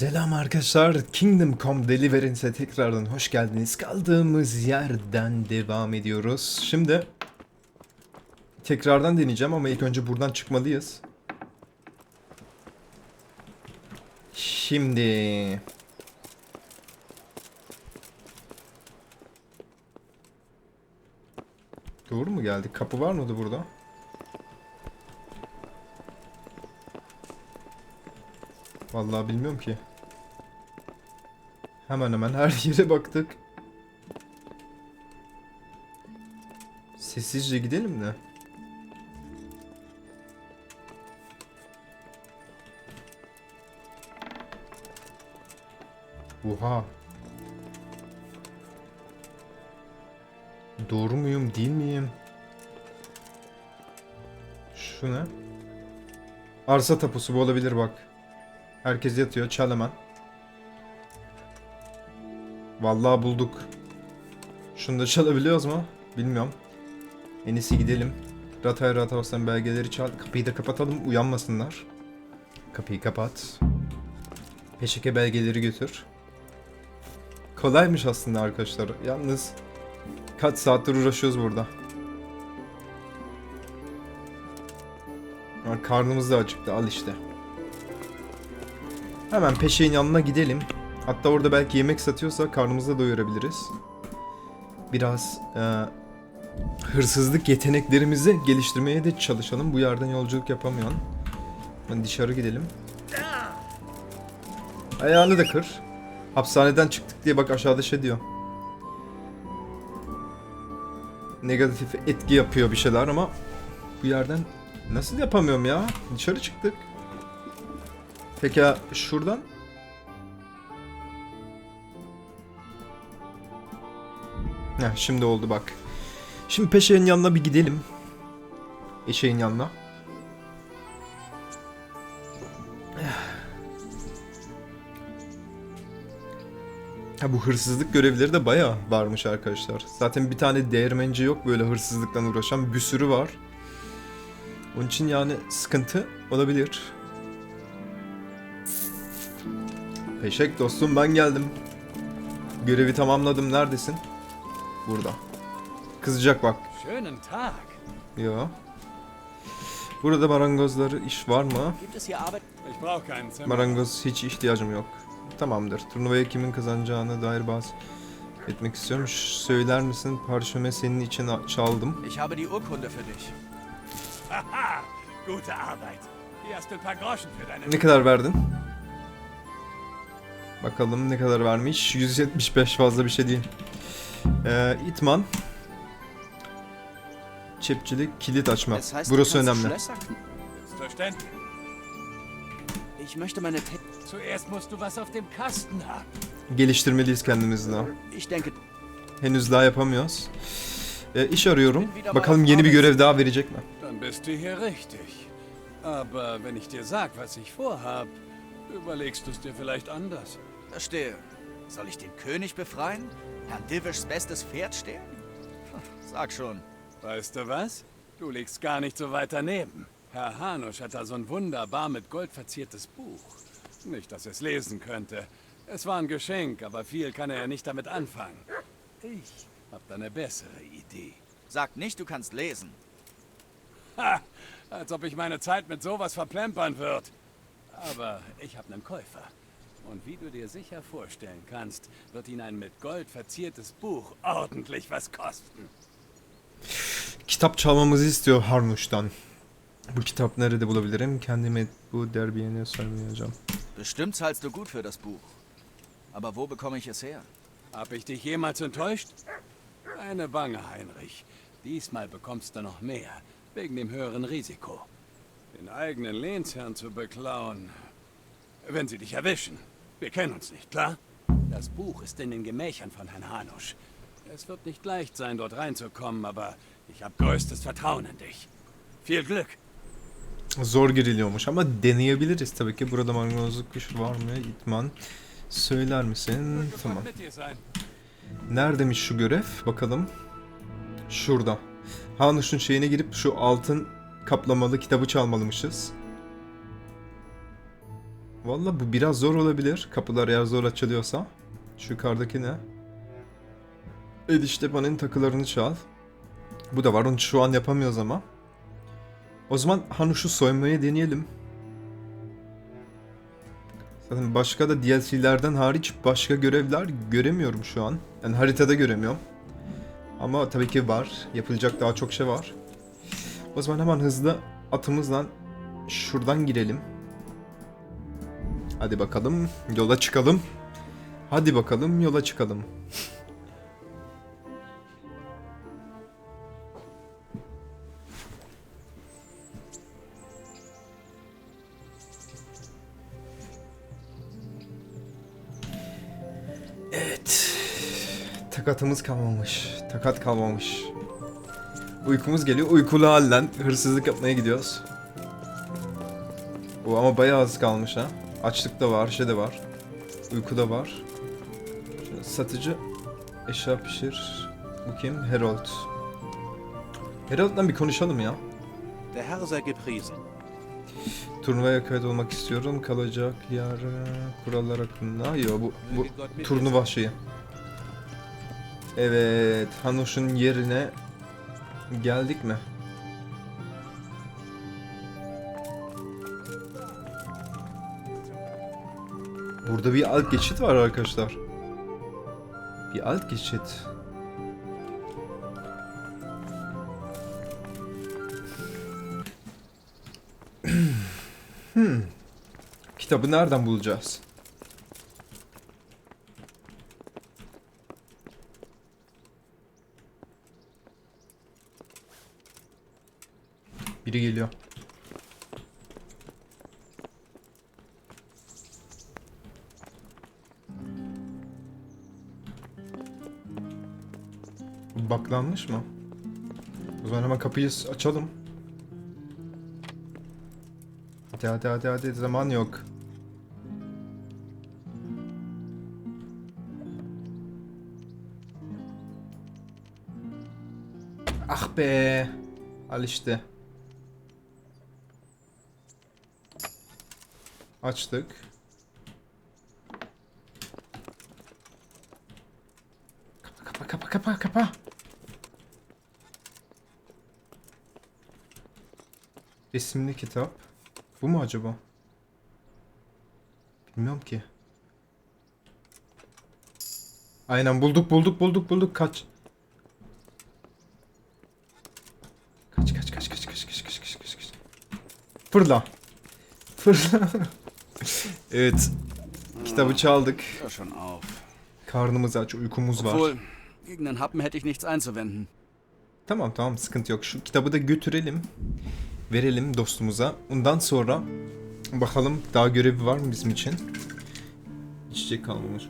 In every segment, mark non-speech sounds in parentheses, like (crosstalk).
Selam arkadaşlar. Kingdom Deliverance'e tekrardan hoş geldiniz. Kaldığımız yerden devam ediyoruz. Şimdi tekrardan deneyeceğim ama ilk önce buradan çıkmalıyız. Şimdi Doğru mu geldik? Kapı var mıydı burada? Vallahi bilmiyorum ki. Hemen hemen her (laughs) yere baktık. Sessizce gidelim de. Oha. Doğru muyum, değil miyim? Şu ne? Arsa tapusu bu olabilir bak. Herkes yatıyor. Çal hemen. Vallahi bulduk. Şunu da çalabiliyoruz mu? Bilmiyorum. En iyisi gidelim. Ratay Rathaus'tan belgeleri çal. Kapıyı da kapatalım. Uyanmasınlar. Kapıyı kapat. Peşike belgeleri götür. Kolaymış aslında arkadaşlar. Yalnız kaç saattir uğraşıyoruz burada. Karnımız da acıktı. Al işte. Hemen peşeğin yanına gidelim. Hatta orada belki yemek satıyorsa karnımızı da doyurabiliriz. Biraz e, hırsızlık yeteneklerimizi geliştirmeye de çalışalım. Bu yerden yolculuk yapamayan. Hadi dışarı gidelim. Ayağını da kır. Hapishaneden çıktık diye bak aşağıda şey diyor. Negatif etki yapıyor bir şeyler ama bu yerden nasıl yapamıyorum ya? Dışarı çıktık. Peki ya şuradan? Heh, şimdi oldu bak. Şimdi peşeğin yanına bir gidelim. Eşeğin yanına. Ha bu hırsızlık görevleri de baya varmış arkadaşlar. Zaten bir tane değirmenci yok böyle hırsızlıktan uğraşan bir sürü var. Onun için yani sıkıntı olabilir. Peşek dostum ben geldim. Görevi tamamladım. Neredesin? Burada. Kızacak bak. Yo. Burada marangozları iş var mı? Marangoz hiç ihtiyacım yok. Tamamdır. Turnuvaya kimin kazanacağına dair bazı etmek istiyorum. Ş- Söyler misin? Parşöme senin için çaldım. Ich habe die Urkunde für dich. Haha, gute Arbeit. Hier hast du ein paar Groschen für deine... Ne kadar verdin? Bakalım ne kadar vermiş. 175 fazla bir şey değil. Ee, itman. Çepçilik, kilit açma. Das heißt, du Burası önemli. Ich möchte meine Pet... Zuerst musst du was auf dem Kasten haben. Geliştirmeliyiz kendimizi daha. Ich denke, Henüz daha yapamıyoruz. Ee, iş arıyorum. Bakalım yeni bir görev daha verecek mi? Dann bist du hier richtig. Aber wenn ich dir sag, was ich vorhab, überlegst du es dir vielleicht anders. verstehe. Soll ich den König befreien? Herrn Divischs bestes Pferd stehlen? Sag schon. Weißt du was? Du liegst gar nicht so weit daneben. Herr Hanusch hat da so ein wunderbar mit Gold verziertes Buch. Nicht, dass er es lesen könnte. Es war ein Geschenk, aber viel kann er ja nicht damit anfangen. Ich hab da eine bessere Idee. Sag nicht, du kannst lesen. Ha! Als ob ich meine Zeit mit sowas verplempern würde. Aber ich habe einen Käufer. Und wie du dir sicher vorstellen kannst, wird ihn ein mit Gold verziertes Buch ordentlich was kosten. Kitap çalmamızı istiyor Harnuş'tan. Bu kitap nerede bulabilirim? Kendime bu derbiyene sormayacağım. Bestimmt zahlst du gut für das Buch. Aber wo bekomme ich es her? Hab ich dich jemals enttäuscht? Eine Bange, Heinrich. Diesmal bekommst du noch mehr, wegen dem höheren Risiko. Den eigenen Lehnsherrn zu beklauen, wenn sie dich erwischen. Wir kennen uns nicht, klar? Das Buch ist in den Gemächern von Herrn Hanusch. Es wird nicht leicht sein, dort reinzukommen, aber ich habe größtes Vertrauen in dich. Viel Glück. Zor giriliyormuş ama deneyebiliriz tabii ki. Burada marangozluk iş var mı? İtman. Söyler misin? Tamam. Neredeymiş şu görev? Bakalım. Şurada. Hanuş'un şeyine girip şu altın kaplamalı kitabı çalmalıymışız. Valla bu biraz zor olabilir. Kapılar eğer zor açılıyorsa. Şu yukarıdaki ne? Ediştepe'nin takılarını çal. Bu da var. Onu şu an yapamıyoruz ama. O zaman Hanuş'u soymayı deneyelim. Zaten başka da DLC'lerden hariç başka görevler göremiyorum şu an. Yani haritada göremiyorum. Ama tabii ki var. Yapılacak daha çok şey var. O zaman hemen hızlı atımızla şuradan girelim. Hadi bakalım yola çıkalım. Hadi bakalım yola çıkalım. Evet. Takatımız kalmamış. Takat kalmamış. Uykumuz geliyor. Uykulu halden hırsızlık yapmaya gidiyoruz. Bu ama bayağı az kalmış ha. Açlık da var, şey de var. Uyku da var. Şöyle satıcı eşya pişir. Bu kim? Harold. Harold'dan bir konuşalım ya. Der Herr sei gepriesen. Turnuvaya kayıt olmak istiyorum. Kalacak yer kurallar hakkında. Yo bu, bu turnuva şeyi. Evet, Hanush'un yerine geldik mi? Burada bir alt geçit var arkadaşlar. Bir alt geçit. hmm. Kitabı nereden bulacağız? Biri geliyor. Bu Baklanmış mı? O zaman hemen kapıyı açalım. Hadi hadi hadi hadi zaman yok. Ah be. Al işte. Açtık. Kapa kapa kapa kapa kapa. Resimli kitap. Bu mu acaba? Bilmiyorum ki. Aynen bulduk bulduk bulduk bulduk kaç. Kaç kaç kaç kaç kaç kaç kaç kaç kaç kaç. Fırla. Fırla. (laughs) evet. Kitabı çaldık. Karnımız aç, uykumuz var. Gegen den Happen hätte ich nichts einzuwenden. Tamam tamam sıkıntı yok. Şu kitabı da götürelim. Verelim dostumuza. Ondan sonra bakalım daha görevi var mı bizim için? İçecek kalmamış.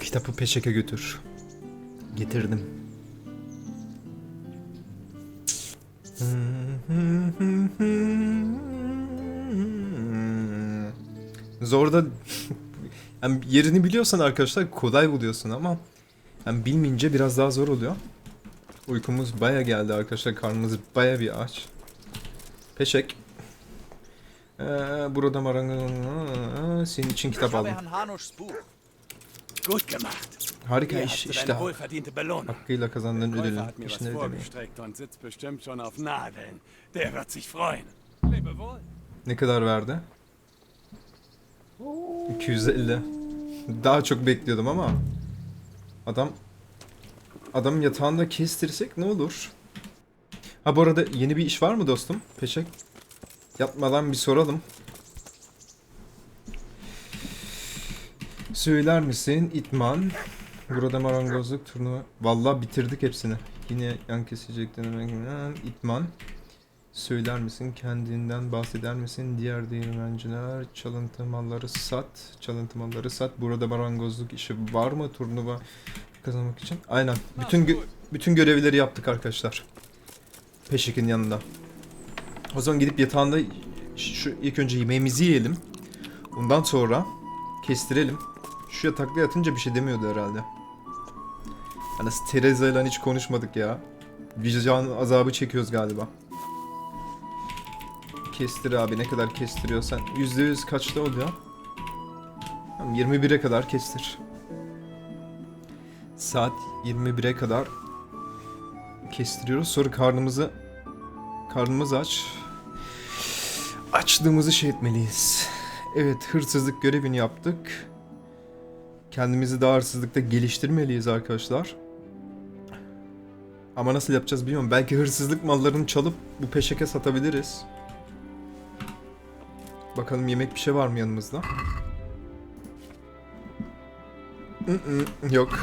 Kitabı peşeke götür. Getirdim. Zor da (laughs) yani yerini biliyorsan arkadaşlar kolay buluyorsun ama yani bilmeyince biraz daha zor oluyor. Uykumuz baya geldi arkadaşlar. Karnımız baya bir aç. Peşek. Ee, burada marangon... Senin için kitap aldım. Harika iş işte. Hakkıyla kazandığın ödülün. İşine ödemiyor. Ne kadar verdi? 250. Daha çok bekliyordum ama adam adam yatağında kestirsek ne olur? Ha bu arada yeni bir iş var mı dostum? Peşek. Yatmadan bir soralım. Söyler misin İtman? Burada marangozluk turnuva. Vallahi bitirdik hepsini. Yine yan kesecek denemek. Ha, İtman. Söyler misin? Kendinden bahseder misin? Diğer değirmenciler çalıntı malları sat. Çalıntı malları sat. Burada marangozluk işi var mı turnuva kazanmak için? Aynen. Bütün gö- bütün görevleri yaptık arkadaşlar. Peşik'in yanında. O zaman gidip yatağında şu ilk önce yemeğimizi yiyelim. Ondan sonra kestirelim. Şu yatakta yatınca bir şey demiyordu herhalde. Hani Teresa ile hiç konuşmadık ya. Vicdan azabı çekiyoruz galiba. Kestir abi ne kadar kestiriyorsan. %100 kaçta oluyor? Tamam, 21'e kadar kestir. Saat 21'e kadar kestiriyoruz. Sonra karnımızı karnımız aç. Açlığımızı şey etmeliyiz. Evet hırsızlık görevini yaptık. Kendimizi daha hırsızlıkta geliştirmeliyiz arkadaşlar. Ama nasıl yapacağız bilmiyorum. Belki hırsızlık mallarını çalıp bu peşeke satabiliriz. Bakalım yemek bir şey var mı yanımızda? Yok.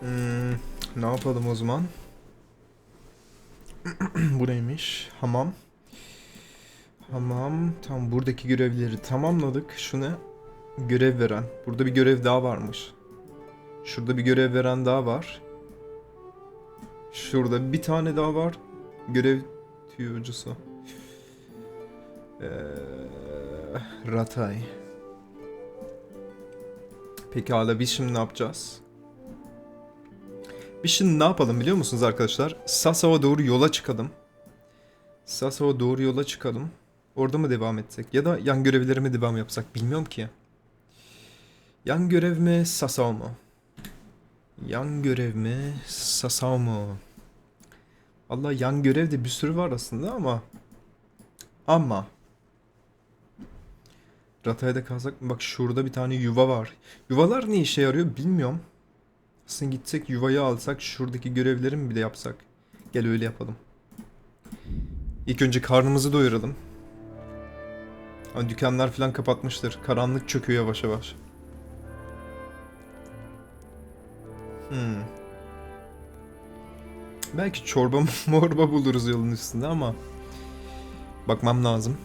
Hmm, ne yapalım o zaman? (clears throat) Bu neymiş? Hamam. Hamam. Tam buradaki görevleri tamamladık. Şu ne? Görev veren. Burada bir görev daha varmış. Şurada bir görev veren daha var. Şurada bir tane daha var. Görev tüyocusu. Ee, Ratay. Pekala biz şimdi ne yapacağız? Biz şimdi ne yapalım biliyor musunuz arkadaşlar? Sasav'a doğru yola çıkalım. Sasav'a doğru yola çıkalım. Orada mı devam etsek? Ya da yan görevlere mi devam yapsak? Bilmiyorum ki. Yan görev mi? Sasav mı? Yan görev mi? Sasav mı? Valla yan görev de bir sürü var aslında ama ama Ratay'da kalsak? Bak şurada bir tane yuva var. Yuvalar ne işe yarıyor bilmiyorum. Aslında gitsek yuvayı alsak şuradaki görevleri mi bir de yapsak? Gel öyle yapalım. İlk önce karnımızı doyuralım. Ama dükkanlar falan kapatmıştır. Karanlık çöküyor yavaş yavaş. Hmm. Belki çorba (laughs) morba buluruz yolun üstünde ama bakmam lazım.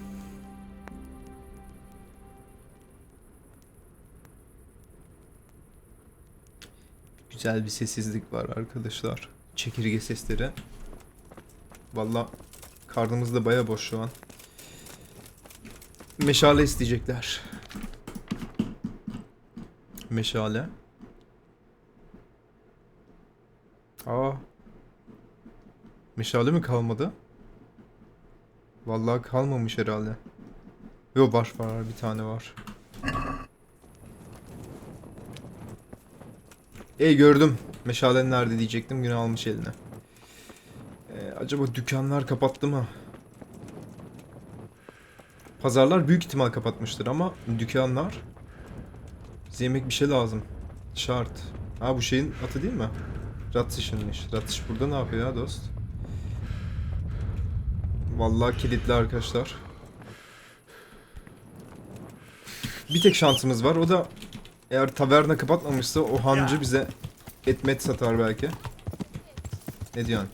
Güzel bir sessizlik var arkadaşlar. Çekirge sesleri. Valla karnımız da baya boş şu an. Meşale isteyecekler. Meşale. Aa. Meşale mi kalmadı? Vallahi kalmamış herhalde. Yo var var bir tane var. Ey gördüm. Meşalen nerede diyecektim. Günü almış eline. Ee, acaba dükkanlar kapattı mı? Pazarlar büyük ihtimal kapatmıştır ama dükkanlar bize yemek bir şey lazım. Şart. Ha bu şeyin atı değil mi? Ratsiş'inmiş. Ratsiş burada ne yapıyor ya dost? Vallahi kilitli arkadaşlar. Bir tek şansımız var. O da eğer taverna kapatmamışsa o hancı bize etmet satar belki. Ne diyorsun?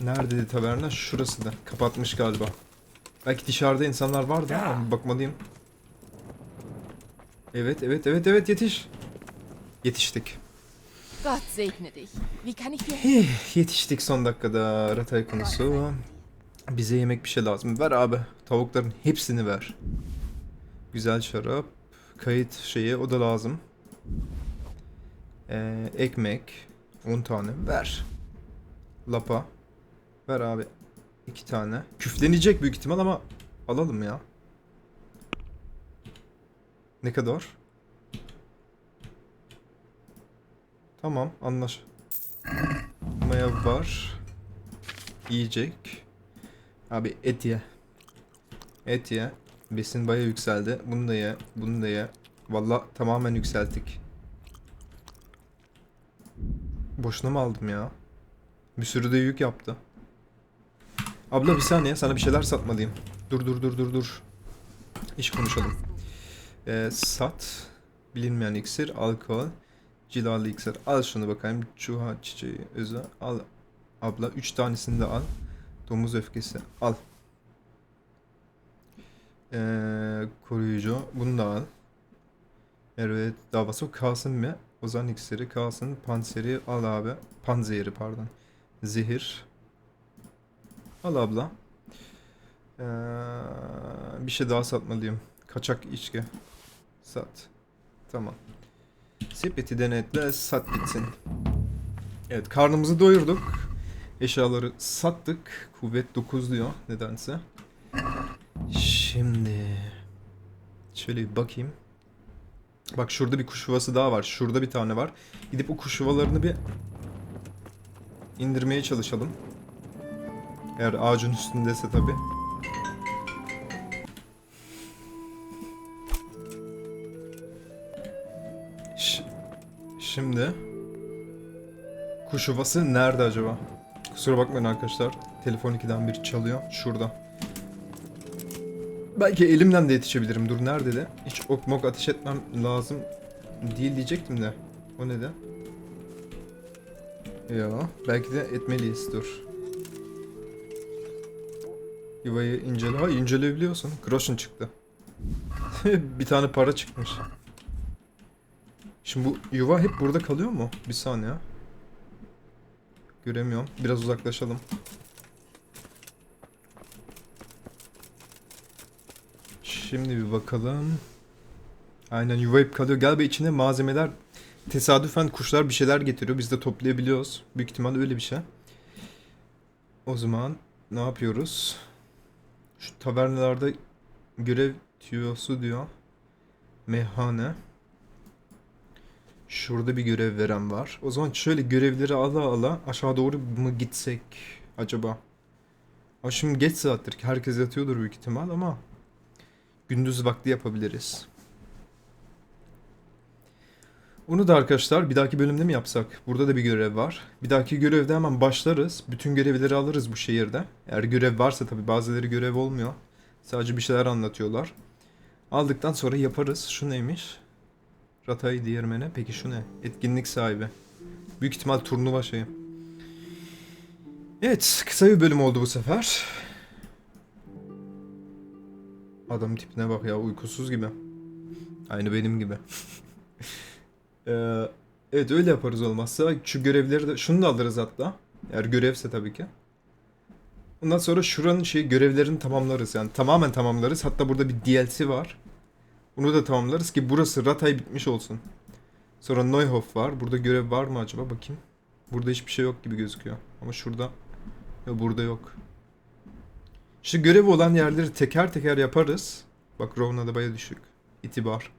Neredeydi taverna? Şurası da. Kapatmış galiba. Belki dışarıda insanlar vardı ama bakmalıyım. Evet, evet, evet, evet yetiş. Yetiştik. Gott segne dich. Wie kann ich dir Hih, Yetiştik son dakikada Ratay konusu. Bize yemek bir şey lazım. Ver abi. Tavukların hepsini ver. Güzel şarap. Kayıt şeyi o da lazım. Ee, ekmek. 10 tane. Ver. Lapa. Ver abi. 2 tane. Küflenecek büyük ihtimal ama alalım ya. Ne kadar? Tamam anlaş. Maya var. Yiyecek. Abi et ye. Et ye. Besin baya yükseldi. Bunu da ye. Bunu da ye. Valla tamamen yükselttik. Boşuna mı aldım ya? Bir sürü de yük yaptı. Abla bir saniye sana bir şeyler satmalıyım. Dur dur dur dur dur. İş konuşalım. Ee, sat. Bilinmeyen iksir, alkol, cilalı iksir. Al şunu bakayım. Çuha çiçeği özü. Al abla. Üç tanesini de al. Domuz öfkesi. Al. Ee, koruyucu. Bunu da al. Evet. Davası kalsın mı? Ozan iksiri kalsın. Panseri al abi. Panzehiri pardon. Zehir. Al abla. Ee, bir şey daha satmalıyım. Kaçak içki. Sat. Tamam. Sepeti denetle sat gitsin. Evet karnımızı doyurduk. Eşyaları sattık. Kuvvet 9 diyor nedense. Şimdi şöyle bir bakayım. Bak şurada bir kuş yuvası daha var. Şurada bir tane var. Gidip o kuş yuvalarını bir indirmeye çalışalım. Eğer ağacın üstündeyse tabi. Şimdi kuş yuvası nerede acaba? Kusura bakmayın arkadaşlar. Telefon 2'den biri çalıyor. Şurada. Belki elimden de yetişebilirim. Dur nerede de? Hiç ok mok ateş etmem lazım değil diyecektim de. O neden? Ya belki de etmeliyiz dur. Yuvayı incele. Ha inceleyebiliyorsun. Groschen çıktı. (laughs) bir tane para çıkmış. Şimdi bu yuva hep burada kalıyor mu? Bir saniye. Göremiyorum. Biraz uzaklaşalım. Şimdi bir bakalım. Aynen yuva hep kalıyor. Galiba içinde malzemeler tesadüfen kuşlar bir şeyler getiriyor. Biz de toplayabiliyoruz. Büyük ihtimal öyle bir şey. O zaman ne yapıyoruz? Şu tavernalarda görev tüyosu diyor. Meyhane. Şurada bir görev veren var. O zaman şöyle görevleri ala ala aşağı doğru mu gitsek acaba? Ha şimdi geç saattir ki herkes yatıyordur büyük ihtimal ama gündüz vakti yapabiliriz. Onu da arkadaşlar bir dahaki bölümde mi yapsak? Burada da bir görev var. Bir dahaki görevde hemen başlarız. Bütün görevleri alırız bu şehirde. Eğer görev varsa tabi bazıları görev olmuyor. Sadece bir şeyler anlatıyorlar. Aldıktan sonra yaparız. Şu neymiş? Ratay Diyermen'e. Peki şu ne? Etkinlik sahibi. Büyük ihtimal turnuva şeyi. Evet, kısa bir bölüm oldu bu sefer. Adam tipine bak ya, uykusuz gibi. Aynı benim gibi. (laughs) Ee, evet öyle yaparız olmazsa. Şu görevleri de, şunu da alırız hatta. Eğer görevse tabii ki. Ondan sonra şuranın şey görevlerini tamamlarız yani tamamen tamamlarız. Hatta burada bir DLC var. Bunu da tamamlarız ki burası Ratay bitmiş olsun. Sonra Neuhof var. Burada görev var mı acaba? Bakayım. Burada hiçbir şey yok gibi gözüküyor. Ama şurada ya burada yok. Şu görev olan yerleri teker teker yaparız. Bak Rovna'da baya düşük. İtibar.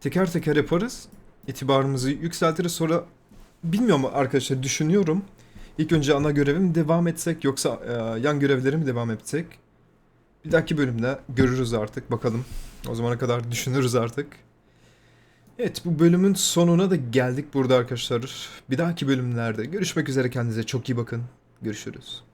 Teker teker yaparız. İtibarımızı yükseltiriz. Sonra bilmiyorum arkadaşlar düşünüyorum. İlk önce ana görevim devam etsek yoksa e, yan görevlerim devam etsek. Bir dahaki bölümde görürüz artık bakalım. O zamana kadar düşünürüz artık. Evet bu bölümün sonuna da geldik burada arkadaşlar. Bir dahaki bölümlerde görüşmek üzere kendinize çok iyi bakın. Görüşürüz.